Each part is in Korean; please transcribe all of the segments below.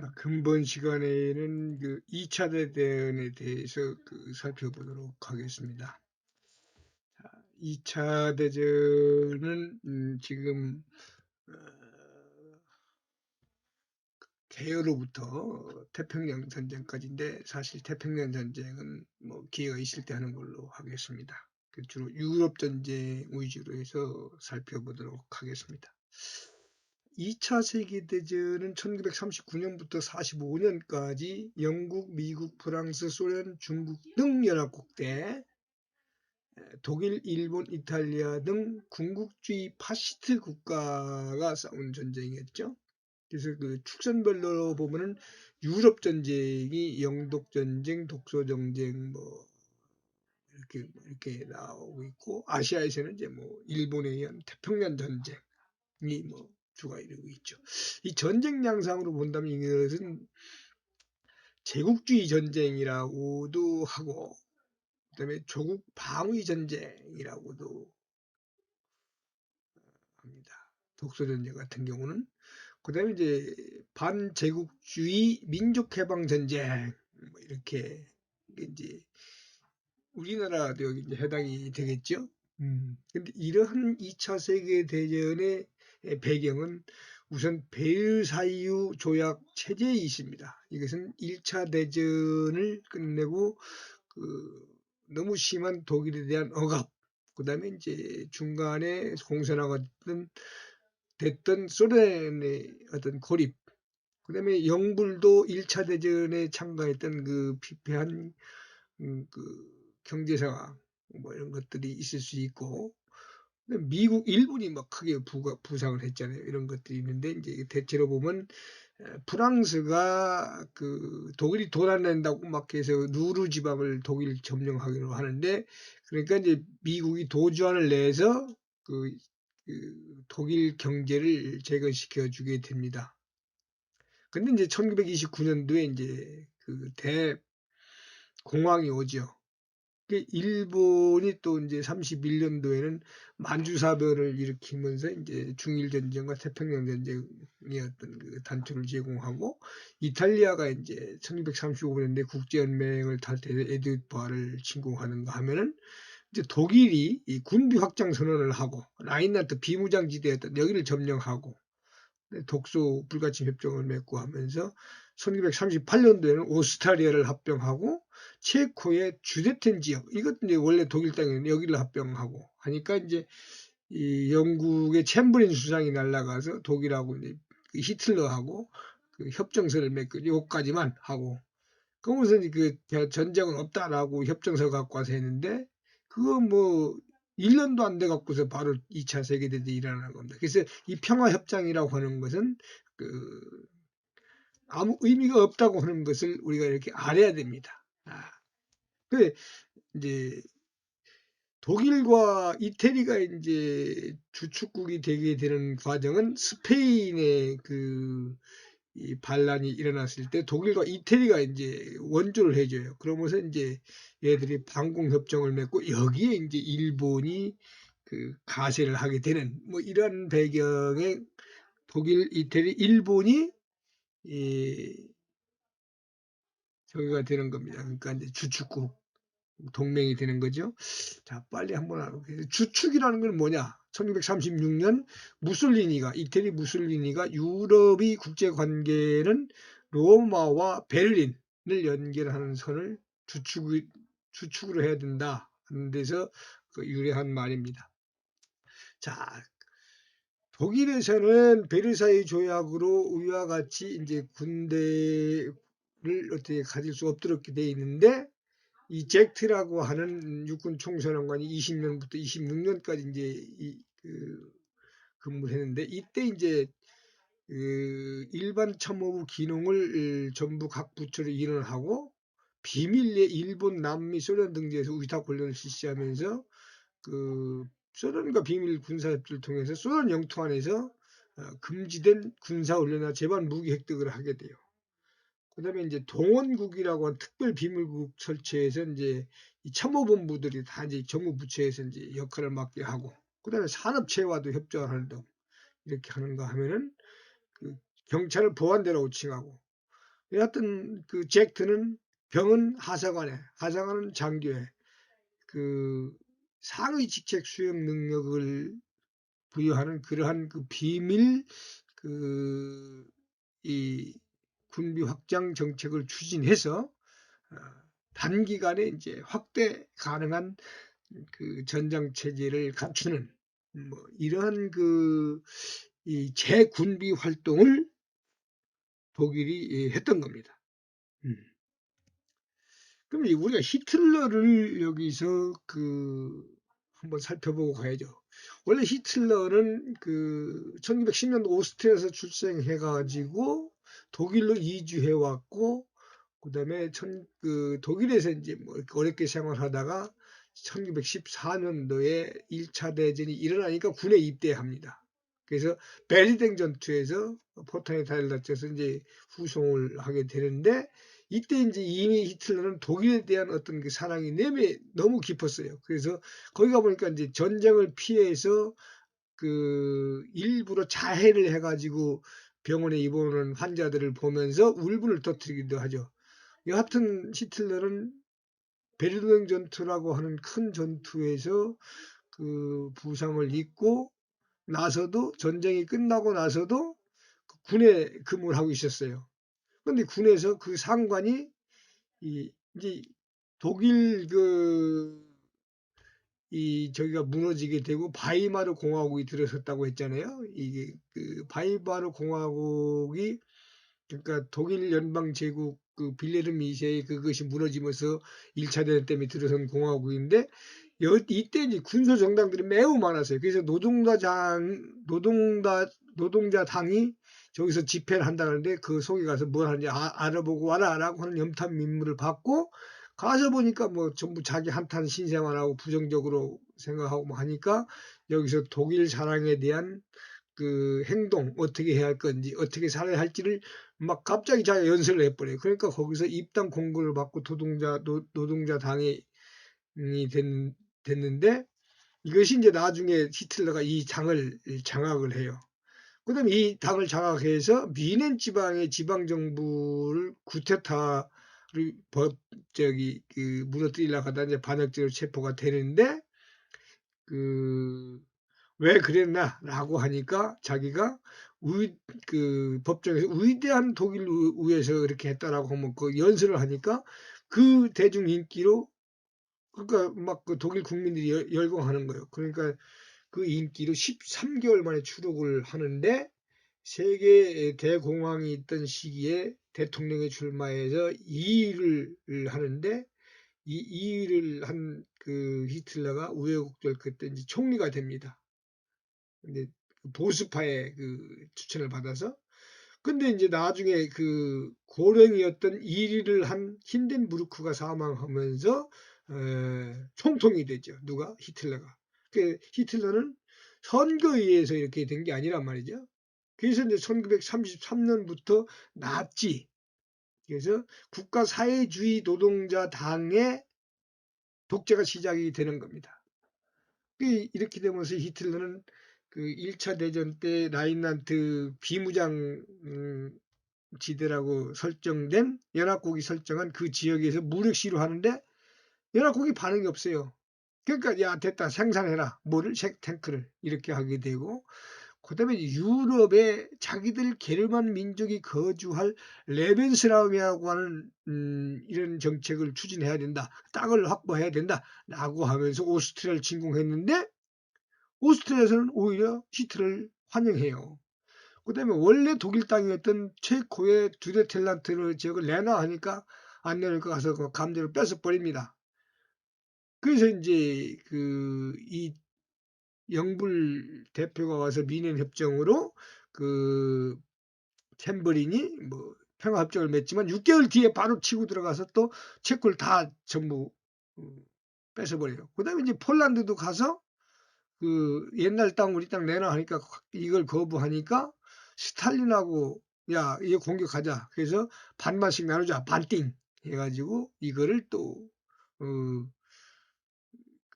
아, 근본 시간에는 그 2차 대전에 대해서 그 살펴보도록 하겠습니다. 2차 대전은 음, 지금 어, 개요로부터 태평양 전쟁까지인데 사실 태평양 전쟁은 뭐 기회가 있을 때 하는 걸로 하겠습니다. 그 주로 유럽 전쟁 위주로 해서 살펴보도록 하겠습니다. 2차 세계대전은 1939년부터 45년까지 영국, 미국, 프랑스, 소련, 중국 등 연합국 때 독일, 일본, 이탈리아 등 군국주의 파시스트 국가가 싸운 전쟁이었죠. 그래서 그 축선별로 보면은 유럽 전쟁이 영독 전쟁, 독소 전쟁 뭐 이렇게 뭐 이렇게 나오고 있고 아시아에서는 이제 뭐 일본에 의한 태평양 전쟁이 뭐 주가 이루고 있죠. 이 전쟁 양상으로 본다면 이것은 제국주의 전쟁이라고도 하고 그다음에 조국 방위 전쟁이라고도 합니다. 독소 전쟁 같은 경우는 그다음에 이제 반제국주의 민족해방 전쟁 뭐 이렇게 이제 우리나라도 여기 이제 해당이 되겠죠. 음. 근데 이러한 2차 세계 대전의 배경은 우선 베르사유 조약 체제에 있습니다. 이것은 1차 대전을 끝내고 그 너무 심한 독일에 대한 억압, 그 다음에 이제 중간에 공산화가 됐던, 됐던 소련의 어떤 고립, 그 다음에 영불도 1차 대전에 참가했던 그 피폐한 음, 그 경제 상황, 뭐 이런 것들이 있을 수 있고, 미국, 일본이 막 크게 부가, 부상을 했잖아요. 이런 것들이 있는데 이제 대체로 보면 프랑스가 그 독일이 돈안 낸다고 막 해서 누르 지방을 독일 점령하기로 하는데 그러니까 이제 미국이 도주안을 내서 그, 그 독일 경제를 재건시켜 주게 됩니다. 근데 이제 1929년도에 이제 그 대공황이 오죠. 그 일본이 또 이제 31년도에는 만주사변을 일으키면서 이제 중일 전쟁과 태평양 전쟁의 어떤 그 단초를 제공하고 이탈리아가 이제 1935년에 국제연맹을 탈퇴해서 에드바를 침공하는가 하면은 이제 독일이 이 군비 확장 선언을 하고 라인란트 비무장지대였던 여기를 점령하고 독소 불가침 협정을 맺고 하면서 1938년도에는 오스트리아를 합병하고 체코의 주데텐 지역 이것도 이제 원래 독일 땅이었는데 여기를 합병하고 하니까 이제 이 영국의 챔버린 수상이 날라가서 독일하고 이제 그 히틀러하고 그 협정서를 맺고 요까지만 하고 그러면서 그 전쟁은 없다라고 협정서 갖고 와서 했는데 그거 뭐 1년도 안 돼 갖고서 바로 2차 세계대전이 일어나는 겁니다. 그래서 이 평화협정이라고 하는 것은 그 아무 의미가 없다고 하는 것을 우리가 이렇게 알아야 됩니다. 아. 그 이제 독일과 이태리가 이제 주축국이 되게 되는 과정은 스페인의 그 반란이 일어났을 때 독일과 이태리가 이제 원조를 해줘요. 그러면서 이제 얘들이 방공 협정을 맺고 여기에 이제 일본이 그 가세를 하게 되는 뭐 이런 배경에 독일, 이태리, 일본이 이 저기가 되는 겁니다. 그러니까 이제 주축국 동맹이 되는 거죠. 자, 빨리 한번 알아보겠습니다. 주축이라는 건 뭐냐? 1936년 무솔리니가 이태리 무솔리니가 유럽의 국제 관계는 로마와 베를린을 연결하는 선을 주축 주축으로 해야 된다 하는 데서 그 유래한 말입니다. 자, 독일에서는 베르사유 조약으로 위와 같이 이제 군대를 어떻게 가질 수 없도록 돼 있는데 이 잭트라고 하는 육군 총사령관이 20년부터 26년까지 이제 이, 그 근무했는데 이때 이제 그 일반 참모부 기능을 전부 각 부처로 인원하고 비밀리에 일본, 남미, 소련 등지에서 위탁 훈련을 실시하면서 그 소련과 비밀 군사협조를 통해서 소련 영토 안에서 어, 금지된 군사훈련이나 제반 무기 획득을 하게 돼요. 그 다음에 이제 동원국이라고 하는 특별 비밀국 설치해서 이제 이 참모본부들이 다 이제 정부 부처에서 이제 역할을 맡게 하고, 그 다음에 산업체와도 협조하는 등 이렇게 하는가 하면은 그 경찰을 보안대라고 칭하고, 여하튼 그 잭트는 병은 하사관에, 하사관은 장교에 그 상위 직책 수행 능력을 부여하는 그러한 그 비밀 그 이 군비 확장 정책을 추진해서 어, 단기간에 이제 확대 가능한 그 전장 체제를 갖추는 뭐 이러한 그 이 재군비 활동을 독일이 예, 했던 겁니다. 음. 그럼 우리가 히틀러를 여기서 그 한번 살펴보고 가야죠. 원래 히틀러는 그 1910년도 오스트리아에서 출생해 가지고 독일로 이주해 왔고 그다음에 천, 그 독일에서 이제 뭐 어렵게 생활하다가 1914년도에 1차 대전이 일어나니까 군에 입대합니다. 그래서 베르댕 전투에서 포탄에 달라져서 이제 후송을 하게 되는데 이때 이제 이미 히틀러는 독일에 대한 어떤 그 사랑이 내면에 너무 깊었어요. 그래서 거기 가 보니까 이제 전쟁을 피해서 그 일부러 자해를 해가지고 병원에 입원하는 환자들을 보면서 울분을 터뜨리기도 하죠. 여하튼 히틀러는 베르등 전투라고 하는 큰 전투에서 그 부상을 입고 나서도 전쟁이 끝나고 나서도 그 군에 근무를 하고 있었어요. 그런데 군에서 그 상관이 이 이제 독일 그 이 저기가 무너지게 되고 바이마르 공화국이 들어섰다고 했잖아요. 이게 그 바이마르 공화국이 그러니까 독일 연방 제국 그 빌레르 미세의 그것이 무너지면서 1차 대전 때문에 들어선 공화국인데 여, 이때 이제 군소 정당들이 매우 많았어요. 그래서 노동자장 노동자 노동자 당이 저기서 집회를 한다는데 그 속에 가서 뭘 하는지 아, 알아보고 와라라고 하는 염탐 민물을 받고 가서 보니까 뭐 전부 자기 한탄 신생활하고 부정적으로 생각하고 뭐 하니까 여기서 독일 자랑에 대한 그 행동 어떻게 해야 할 건지 어떻게 살아야 할지를 막 갑자기 자기가 연설을 해버려요. 그러니까 거기서 입당 공고를 받고 노동자 노, 노동자 당이 된, 됐는데 이것이 이제 나중에 히틀러가 이 당을 장악을 해요. 그 다음에 이 당을 장악해서 미넨 지방의 지방 정부를 구테타를 법 저기 그 무너뜨리려고 하다 이제 반역죄로 체포가 되는데 그 왜 그랬나라고 하니까 자기가 의, 그 법정에서 위대한 독일 우에서 그렇게 했다라고 하면 그 연설을 하니까 그 대중 인기로 그러니까 막 그 독일 국민들이 열, 열광하는 거예요. 그러니까 그 인기로 13개월 만에 추록을 하는데 세계 대공황이 있던 시기에 대통령에 출마해서 2위를 하는데 이 2위를 한 그 히틀러가 우여곡절 그때 이제 총리가 됩니다. 근데 그 보수파의 그 추천을 받아서 근데 이제 나중에 그 고령이었던 1위를 한 힌덴부르크가 사망하면서 에, 총통이 되죠. 누가 히틀러가. 그 히틀러는 선거에 의해서 이렇게 된 게 아니란 말이죠. 그래서 이제 1933년부터 나치, 그래서 국가사회주의 노동자 당의 독재가 시작이 되는 겁니다. 그 이렇게 되면서 히틀러는 그 1차 대전 때 라인란트 비무장 음, 지대라고 설정된 연합국이 설정한 그 지역에서 무력 시로 하는데 연합국이 반응이 없어요. 그러니까 야 됐다 생산해라 뭐를 탱크를 이렇게 하게 되고 그다음에 유럽에 자기들 게르만 민족이 거주할 레벤스라움이라고 하는 음, 이런 정책을 추진해야 된다 땅을 확보해야 된다라고 하면서 오스트리아를 침공했는데 오스트리아에서는 오히려 히트를 환영해요. 그다음에 원래 독일 땅이었던 체코의 두데텔란트 지역을 내놔 하니까 안 내놓을 거 가서 그 감정을 뺏어 버립니다. 그래서 이제 그 이 영불 대표가 와서 미넨 협정으로 그 챔버린이 뭐 평화 협정을 맺지만 6개월 뒤에 바로 치고 들어가서 또 체코를 다 전부 어, 뺏어버려요. 그다음에 이제 폴란드도 가서 그 옛날 땅 우리 땅 내놔 하니까 이걸 거부하니까 스탈린하고 야 이거 공격하자. 그래서 반반씩 나누자. 반띵 해가지고 이거를 또 어,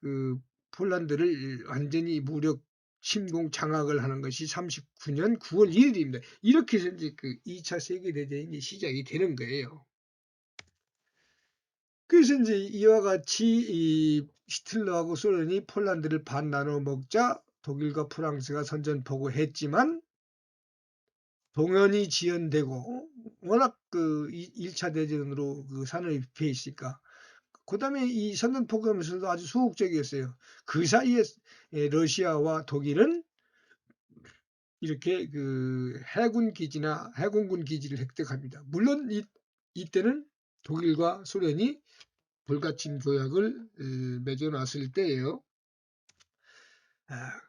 그 폴란드를 완전히 무력 침공 장악을 하는 것이 39년 9월 1일입니다. 이렇게 해서 이제 그 2차 세계 대전이 시작이 되는 거예요. 그래서 이제 이와 같이 이 히틀러하고 소련이 폴란드를 반 나눠 먹자 독일과 프랑스가 선전포고 했지만 동연이 지연되고 워낙 그 1차 대전으로 그 산을 입혀 있으니까 그 다음에 이 선전포고하면서도 아주 소극적이었어요. 그 사이에 예, 러시아와 독일은 이렇게 그 해군 기지나 해공군 기지를 획득합니다. 물론 이, 이때는 독일과 소련이 불가침 조약을 에, 맺어놨을 때예요. 아,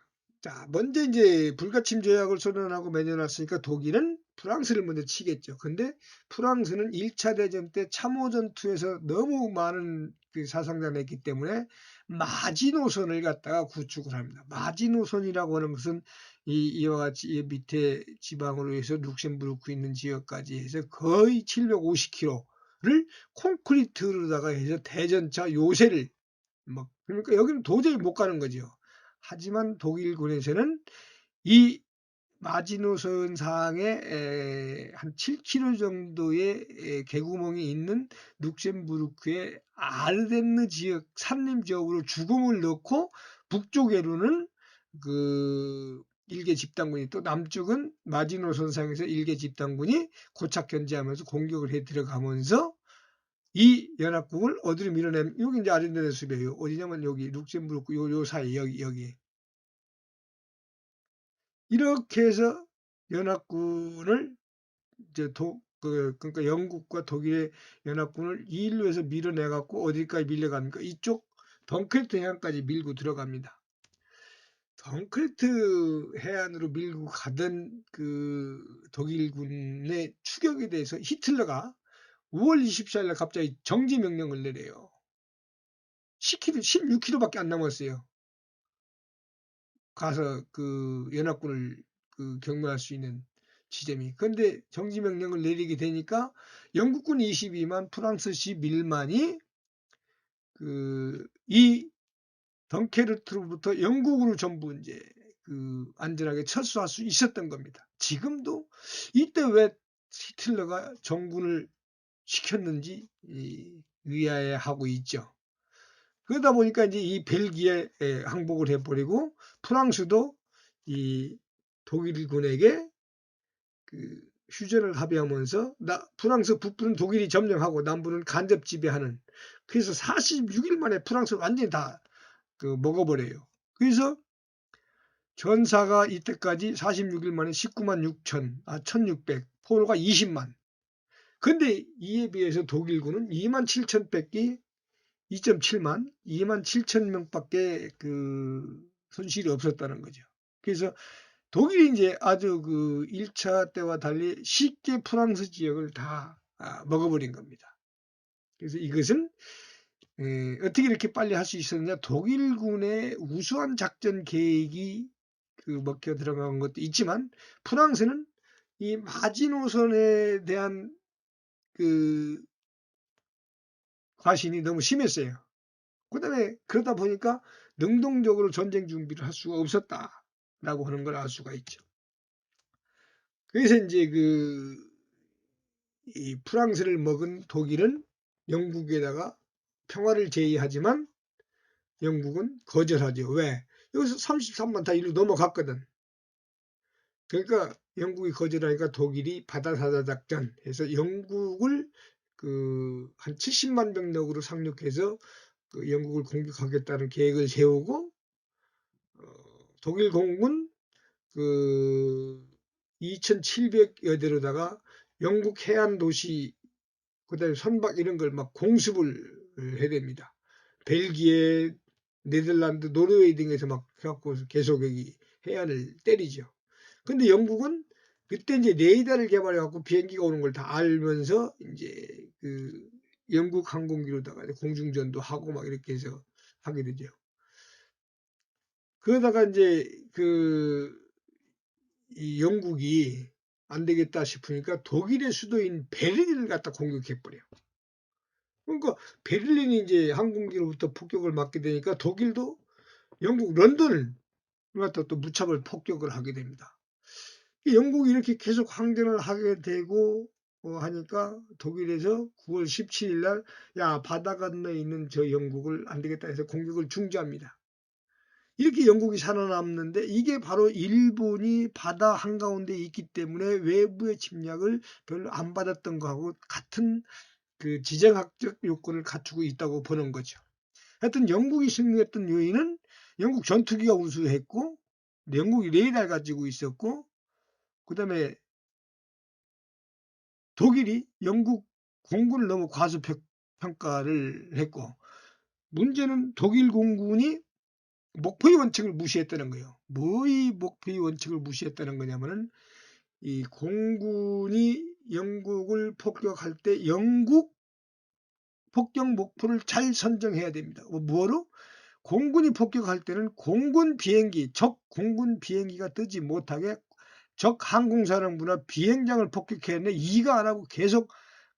자, 먼저 이제 불가침 조약을 소련하고 맺어놨으니까 독일은 프랑스를 먼저 치겠죠. 근데 프랑스는 1차 대전 때 참호 전투에서 너무 많은 그 사상자가 냈기 때문에 마지노선을 갖다가 구축을 합니다. 마지노선이라고 하는 것은 이, 이와 같이 이 밑에 지방으로 해서 룩셈부르크 있는 지역까지 해서 거의 750km를 콘크리트로다가 해서 대전차 요새를 막 그러니까 여기는 도저히 못 가는 거죠. 하지만 독일군에서는 이 마지노선 상에 에, 한 7km 정도의 에, 개구멍이 있는 룩셈부르크의 아르덴느 지역 산림 지역으로 죽음을 넣고 북쪽에로는 그 일개 집단군이 또 남쪽은 마지노선 상에서 일개 집단군이 고착 견제하면서 공격을 해 들어가면서 이 연합국을 어디로 밀어내면 여기 이제 아르덴느 숲이에요. 어디냐면 여기 룩셈부르크 요, 요 사이 여기 여기 이렇게 해서 연합군을 이제 도, 그, 그러니까 영국과 독일의 연합군을 이 일로 해서 밀어내 갖고 어디까지 밀려갑니까? 이쪽 덩크레트 해안까지 밀고 들어갑니다. 덩크레트 해안으로 밀고 가던 그 독일군의 추격에 대해서 히틀러가 5월 24일 날 갑자기 정지 명령을 내려요. 10km, 16km밖에 안 남았어요. 가서 그 연합군을 그 경멸할 수 있는 지점이. 그런데 정지 명령을 내리게 되니까 영국군 22만, 프랑스 11만이 그 이 덩케르트로부터 영국으로 전부 이제 그 안전하게 철수할 수 있었던 겁니다. 지금도 이때 왜 히틀러가 정군을 시켰는지 의아해하고 있죠. 그러다 보니까 이제 이 벨기에 항복을 해버리고 프랑스도 이 독일군에게 그 휴전을 합의하면서 나 프랑스 북부는 독일이 점령하고 남부는 간접 지배하는 그래서 46일 만에 프랑스를 완전히 다 그 먹어버려요. 그래서 전사가 이때까지 46일 만에 19만 6천, 아 1600, 포로가 20만. 근데 이에 비해서 독일군은 2만 7천 뺏기 2.7만, 2만 7천 명밖에 그 손실이 없었다는 거죠. 그래서 독일이 이제 아주 그 1차 때와 달리 쉽게 프랑스 지역을 다 아, 먹어버린 겁니다. 그래서 이것은 에, 어떻게 이렇게 빨리 할 수 있었느냐? 독일군의 우수한 작전 계획이 그 먹혀 들어간 것도 있지만 프랑스는 이 마지노선에 대한 그 과신이 너무 심했어요. 그 다음에 그러다 보니까 능동적으로 전쟁 준비를 할 수가 없었다라고 하는 걸 알 수가 있죠. 그래서 이제 그 이 프랑스를 먹은 독일은 영국에다가 평화를 제의하지만 영국은 거절하죠. 왜? 여기서 33만 다 일로 넘어갔거든. 그러니까 영국이 거절하니까 독일이 바다사자 작전 해서 영국을 그 한 70만 병력으로 상륙해서 그 영국을 공격하겠다는 계획을 세우고 어, 독일 공군 그 2,700여 대로다가 영국 해안 도시 그다음에 선박 이런 걸 막 공습을 해야 됩니다. 벨기에, 네덜란드, 노르웨이 등에서 막 해갖고 계속 여기 해안을 때리죠. 근데 영국은 그때 이제 레이더를 개발해 갖고 비행기가 오는 걸 다 알면서 이제 그 영국 항공기로다가 공중전도 하고 막 이렇게 해서 하게 되죠. 그러다가 이제 그 이 영국이 안 되겠다 싶으니까 독일의 수도인 베를린을 갖다 공격해 버려요. 그러니까 베를린이 이제 항공기로부터 폭격을 맞게 되니까 독일도 영국 런던을 갖다 또 무차별 폭격을 하게 됩니다. 이 영국이 이렇게 계속 항전을 하게 되고 어, 하니까 독일에서 9월 17일 날, 야, 바다 건너에 있는 저 영국을 안 되겠다 해서 공격을 중지합니다. 이렇게 영국이 살아남는데 이게 바로 일본이 바다 한가운데 있기 때문에 외부의 침략을 별로 안 받았던 거하고 같은 그 지정학적 요건을 갖추고 있다고 보는 거죠. 하여튼 영국이 승리했던 요인은 영국 전투기가 우수했고 영국이 레이더를 가지고 있었고 그 다음에 독일이 영국 공군을 너무 과소평가를 했고 문제는 독일 공군이 목표의 원칙을 무시했다는 거예요. 뭐의 목표의 원칙을 무시했다는 거냐면은 이 공군이 영국을 폭격할 때 영국 폭격 목표를 잘 선정해야 됩니다. 뭐 뭐로? 공군이 폭격할 때는 공군 비행기, 적 공군 비행기가 뜨지 못하게 적 항공사령부나 비행장을 폭격했는데 이가 안 하고 계속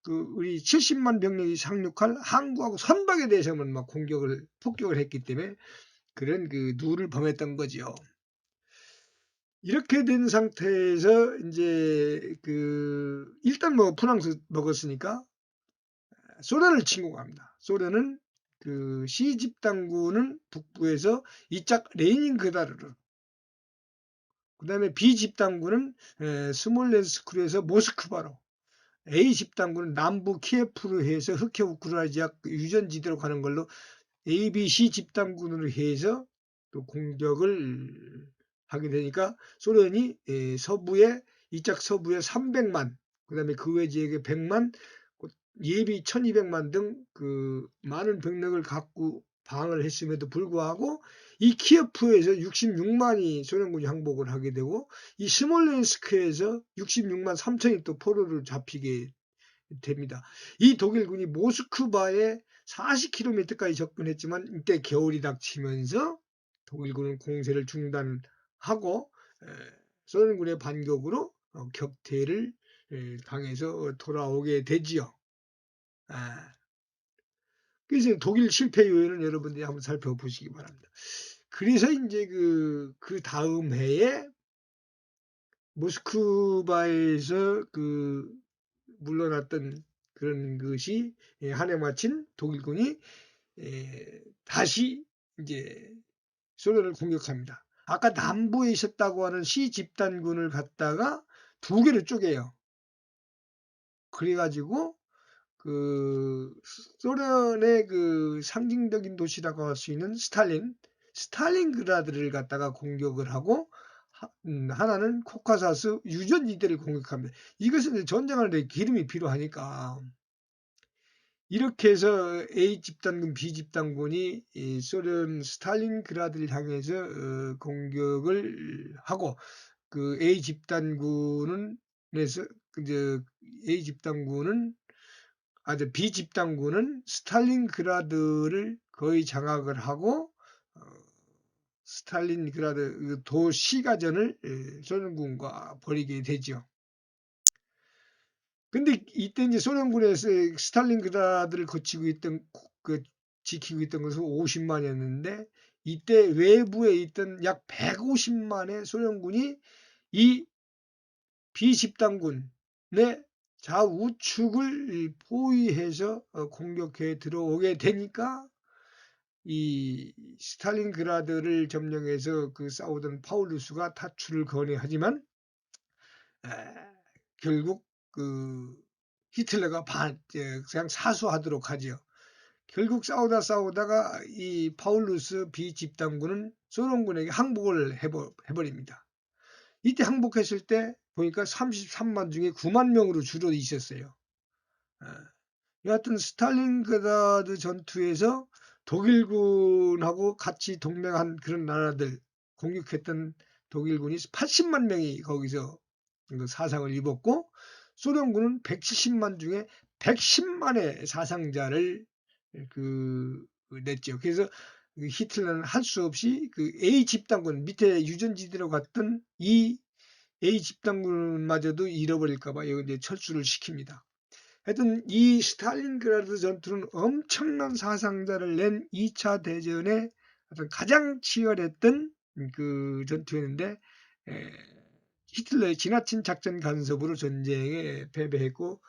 그 우리 70만 병력이 상륙할 항구하고 선박에 대해서만 막 공격을 폭격을 했기 때문에 그런 그 누를 범했던 거지요. 이렇게 된 상태에서 이제 그 일단 뭐 프랑스 먹었으니까 소련을 침공합니다. 소련은 그 C 집단군은 북부에서 이짝 레닌그다르로 그 다음에 B 집단군은 스몰렌스크에서 모스크바로 A 집단군은 남부 키예프로 해서 흑해 우크라이나 유전지대로 가는 걸로 A, B, C 집단군으로 해서 또 공격을 하게 되니까 소련이 서부에 이짝 서부에 300만 그 다음에 그 외 지역에 100만 예비 1200만 등 그 많은 병력을 갖고 방을 했음에도 불구하고 이 키예프에서 66만이 소련군이 항복을 하게 되고 이 스몰렌스크에서 66만 3천이 또 포로를 잡히게 됩니다. 이 독일군이 모스크바에 40km까지 접근했지만 이때 겨울이 닥치면서 독일군은 공세를 중단하고 소련군의 반격으로 어, 격퇴를 당해서 돌아오게 되지요. 아. 그래서 독일 실패 요인은 여러분들이 한번 살펴보시기 바랍니다. 그래서 이제 그, 그 다음 해에 모스크바에서 그 물러났던 그런 것이 예, 한해 마친 독일군이 예, 다시 이제 소련을 공격합니다. 아까 남부에 있었다고 하는 시 집단군을 갖다가 두 개를 쪼개요. 그래가지고 그 소련의 그 상징적인 도시라고 할 수 있는 스탈린, 스탈린그라드를 갖다가 공격을 하고 음, 하나는 코카사스 유전지대를 공격합니다. 이것은 전쟁하는데 기름이 필요하니까 이렇게 해서 A 집단군, B 집단군이 소련 스탈린그라드를 향해서 어, 공격을 하고 그 A 집단군은 에서 이제 A 집단군은 아주 B 집단군은 스탈린그라드를 거의 장악을 하고 어, 스탈린그라드 그 도시가전을 예, 소련군과 벌이게 되죠. 근데 이때 이제 소련군에서 스탈린그라드를 거치고 있던 그 지키고 있던 것은 50만이었는데 이때 외부에 있던 약 150만의 소련군이 이 비집단군의 좌우측을 포위해서 어, 공격해 들어오게 되니까 이 스탈린그라드를 점령해서 그 싸우던 파울루스가 탈출을 건의하지만 에, 결국 그 히틀러가 반, 그냥 사수하도록 하지요. 결국 싸우다 싸우다가 이 파울루스 비집단군은 소련군에게 항복을 해버, 해버립니다. 이때 항복했을 때 보니까 33만 중에 9만 명으로 줄어 있었어요. 여하튼 스탈린그라드 전투에서 독일군하고 같이 동맹한 그런 나라들 공격했던 독일군이 80만 명이 거기서 그 사상을 입었고 소련군은 170만 중에 110만의 사상자를 그 냈죠. 그래서 그 히틀러는 할 수 없이 그 A 집단군 밑에 유전지대로 갔던 이 A 집단군마저도 잃어버릴까봐 이제 철수를 시킵니다. 하여튼 이 스탈린그라드 전투는 엄청난 사상자를 낸 2차 대전의 어떤 가장 치열했던 그 전투였는데 에, 히틀러의 지나친 작전 간섭으로 전쟁에 패배했고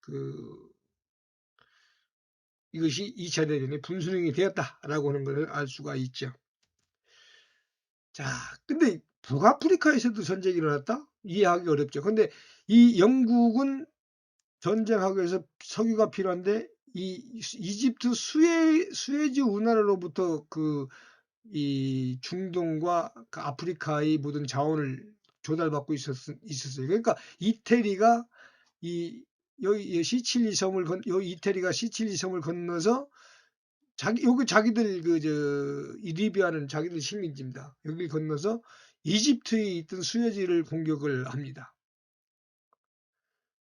그 이것이 2차 대전의 분수령이 되었다라고 하는 것을 알 수가 있죠. 자, 근데 북아프리카에서도 전쟁이 일어났다? 이해하기 어렵죠. 근데 이 영국은 전쟁하기 위해서 석유가 필요한데 이 이집트 수에 수에즈 운하로부터 그 이 중동과 그 아프리카의 모든 자원을 조달받고 있었, 있었어요. 그러니까 이태리가 이 여기 시칠리 섬을 건, 요 이태리가 시칠리 섬을 건너서 자기 여기 자기들 그저 리비아는 자기들 식민지입니다. 여기를 건너서 이집트에 있던 수에즈를 공격을 합니다.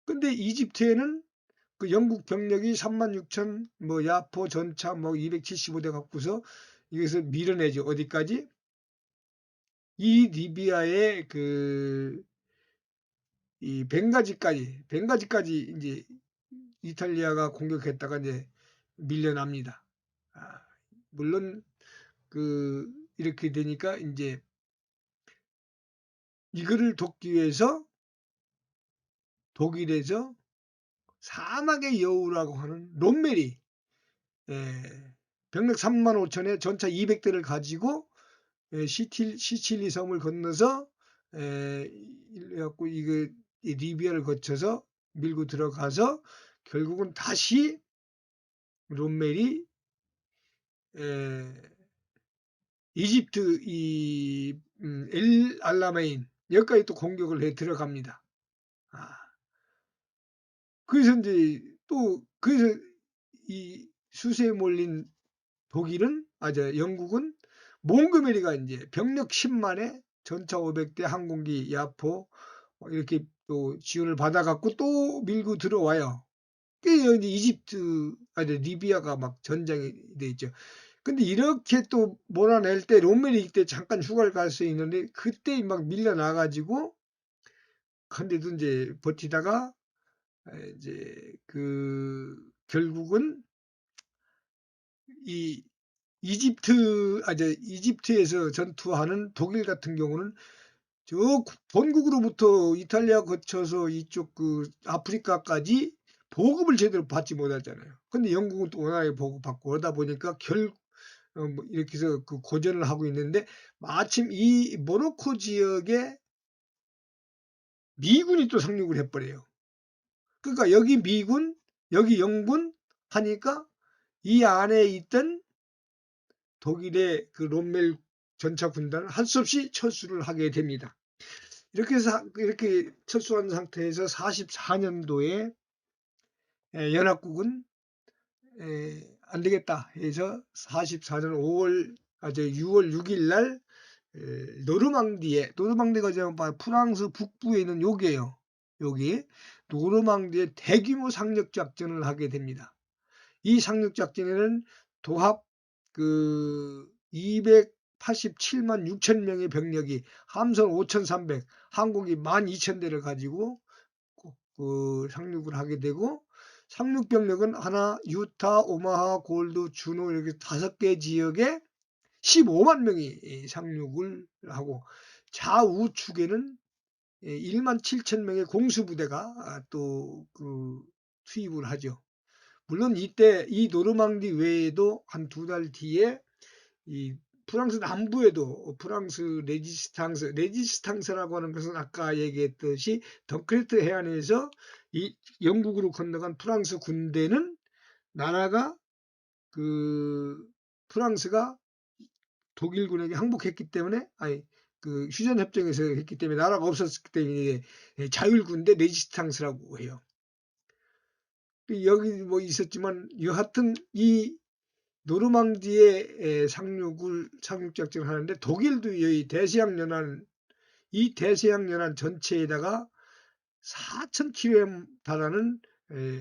근데 이집트에는 그 영국 병력이 36,000뭐 야포 전차 뭐 275대 갖고서 여기서 밀어내죠. 어디까지? 이 리비아의 그 이 벵가지까지 벵가지까지 이제 이탈리아가 공격했다가 이제 밀려납니다. 아, 물론 그 이렇게 되니까 이제 이거를 돕기 위해서 독일에서 사막의 여우라고 하는 롬메리 예, 병력 3만 5천에 전차 200대를 가지고 예, 시틸, 시칠리 섬을 건너서 예, 이래갖고 이거 이 리비아를 거쳐서 밀고 들어가서 결국은 다시 롬멜이 에, 이집트 이 음, 엘 알라메인 여기까지 또 공격을 해 들어갑니다. 아. 그래서 이제 또 그래서 이 수세에 몰린 독일은 아저 영국은 몽고메리가 이제 병력 10만에 전차 500대 항공기 야포 뭐 이렇게 또 지원을 받아갖고 또 밀고 들어와요. 그 이제 이집트 아니 리비아가 막 전쟁이 돼 있죠. 근데 이렇게 또 몰아낼 때 롬멜이 이때 잠깐 휴가를 갈 수 있는데 그때 막 밀려나 가지고 근데도 이제 버티다가 이제 그 결국은 이 이집트 아저 이집트에서 전투하는 독일 같은 경우는 저 본국으로부터 이탈리아 거쳐서 이쪽 그 아프리카까지 보급을 제대로 받지 못하잖아요. 근데 영국은 또 워낙에 보급받고 그러다 보니까 결, 이렇게 해서 그 고전을 하고 있는데 마침 이 모로코 지역에 미군이 또 상륙을 해버려요. 그러니까 여기 미군, 여기 영군 하니까 이 안에 있던 독일의 그 롬멜 전차 군단을 할수 없이 철수를 하게 됩니다. 이렇게 해서 이렇게 철수한 상태에서 44년도에 연합국은 안 되겠다 해서 44년 5월 아저 6월 6일 날 노르망디에 노르망디가 저 프랑스 북부에 있는 여기에요. 여기 노르망디에 대규모 상륙 작전을 하게 됩니다. 이 상륙 작전에는 도합 그 287만 6천 명의 병력이 함선 5,300, 항공기 12,000대를 가지고 그 상륙을 하게 되고 상륙 병력은 하나 유타, 오마하, 골드, 주노 이렇게 다섯 개 지역에 15만 명이 상륙을 하고 좌우측에는 1만 7천 명의 공수부대가 또 그 투입을 하죠. 물론 이때 이 노르망디 외에도 한 두 달 뒤에 이 프랑스 남부에도 프랑스 레지스탕스, 레지스탕스라고 하는 것은 아까 얘기했듯이 덩크레트 해안에서 이 영국으로 건너간 프랑스 군대는 나라가 그 프랑스가 독일군에게 항복했기 때문에 아니 그 휴전 협정에서 했기 때문에 나라가 없었기 때문에 자율군대 레지스탕스라고 해요. 여기 뭐 있었지만 여하튼 이 노르망디에 상륙을 상륙 작전을 하는데 독일도 이 대서양 연안 이 대서양 연안 전체에다가 4,000km에 달하는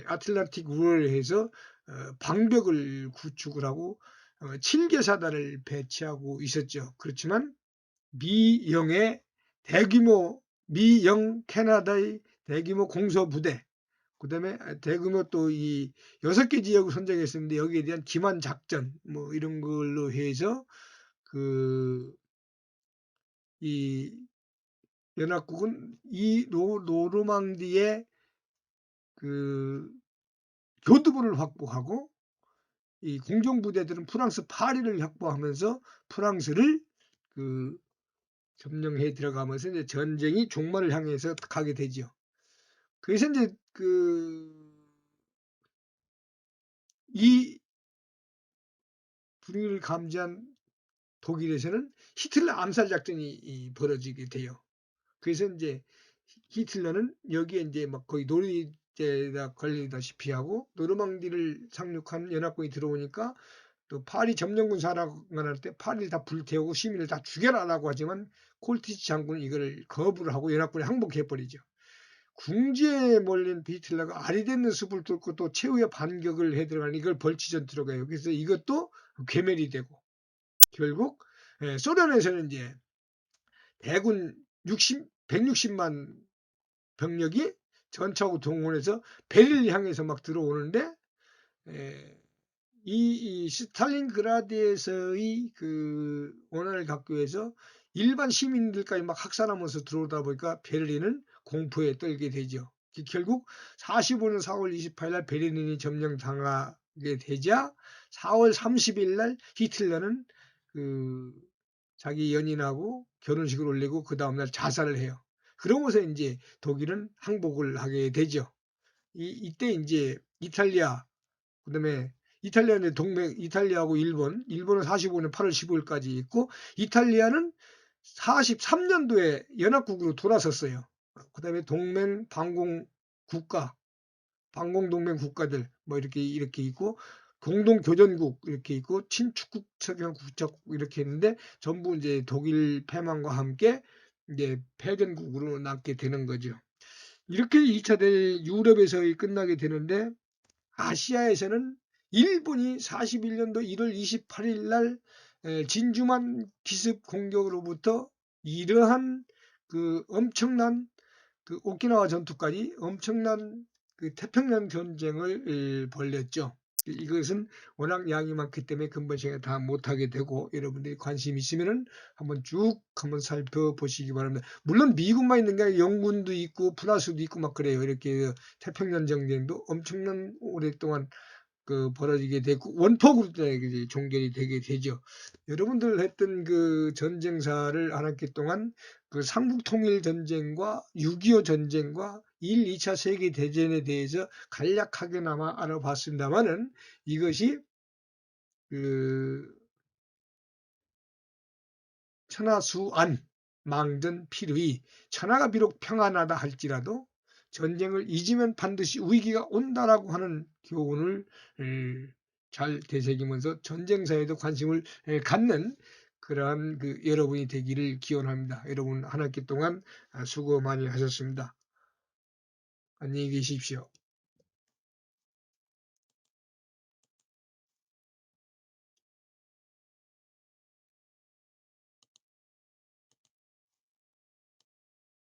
아틀란틱 우월해서 어, 방벽을 구축을 하고 7개 어, 사단을 배치하고 있었죠. 그렇지만 미영의 대규모 미영 캐나다의 대규모 공소부대 그 다음에 대규모 또 이 여섯 개 지역을 선정했었는데 여기에 대한 기만 작전 뭐 이런 걸로 해서 그 이 연합국은 이 노 노르망디의 그 교두보를 확보하고 이 공정 부대들은 프랑스 파리를 확보하면서 프랑스를 그 점령해 들어가면서 이제 전쟁이 종말을 향해서 가게 되죠. 그래서 인제 그 이 분위기를 감지한 독일에서는 히틀러 암살 작전이 이 벌어지게 돼요. 그래서 히 히틀러는 여기에 인제 막 거의 놀이제에다 걸리다시피 하고 노르망디를 상륙한 연합군이 들어오니까 또 파리 점령군 사령관할 때 파리를 다 불태우고 시민을 다 죽여라라고 하지만 콜티치 장군은 이거를 거부를 하고 연합군에 항복해 버리죠. 궁지에 몰린 알이 닿는 숲을 뚫고 또 최후의 반격을 해 들어가니 이걸 벌치전 들어가요. 그래서 이것도 괴멸이 되고 결국 예 소련에서는 인제 대군 60 160만 병력이 전차하고 동원해서 베를린을 향해서 막 들어오는데 예 이 이 스탈린그라드에서의 그 원한을 갖기 위해서 일반 시민들까지 막 학살하면서 들어오다 보니까 베를린은 공포에 떨게 되죠. 그 결국 45년 4월 28일 날 베를린이 점령당하게 되자 4월 30일 날 히틀러는 그 자기 연인하고 결혼식을 올리고 그 다음 날 자살을 해요. 그러면서 인제 독일은 항복을 하게 되죠. 이 이때 인제 이탈리아 그 다음에 이탈리아는 동맹 이탈리아하고 일본, 일본은 45년 8월 15일까지 있고 이탈리아는 43년도에 연합국으로 돌아섰어요. 그 다음에 동맹 반공 국가, 반공 동맹 국가들 뭐 이렇게 이렇게 있고 공동 교전국 이렇게 있고 친축국, 서경 국적국 이렇게 있는데 전부 인제 독일 패망과 함께 인제 패전국으로 남게 되는 거죠. 이렇게 2차 대 유럽에서의 끝나게 되는데 아시아에서는 일본이 41년도 1월 28일 날에 진주만 기습 공격으로부터 이러한 그 엄청난 그 오키나와 전투까지 엄청난 그 태평양 전쟁을 예 벌였죠. 이것은 워낙 양이 많기 때문에 근본 시간에 다 못하게 되고 여러분들이 관심 있으면은 한번 쭉 한번 살펴보시기 바랍니다. 물론 미국만 있는 게 아니라 영군도 있고 프랑스도 있고 막 그래요. 이렇게 태평양 전쟁도 엄청난 오랫동안 그 벌어지게 됐고 원폭으로 종결이 되게 되죠. 여러분들 했던 그 전쟁사를 한 학기 동안 그 삼국 통일 전쟁과 6.25 전쟁과 1, 2차 세계 대전에 대해서 간략하게나마 알아봤습니다만은 이것이 그 천하수안 망전 필의 천하가 비록 평안하다 할지라도 전쟁을 잊으면 반드시 위기가 온다라고 하는 교훈을 음, 잘 되새기면서 전쟁사에도 관심을 에, 갖는 그러한 그 여러분이 되기를 기원합니다. 여러분 한 학기 동안 아, 수고 많이 하셨습니다. 안녕히 계십시오.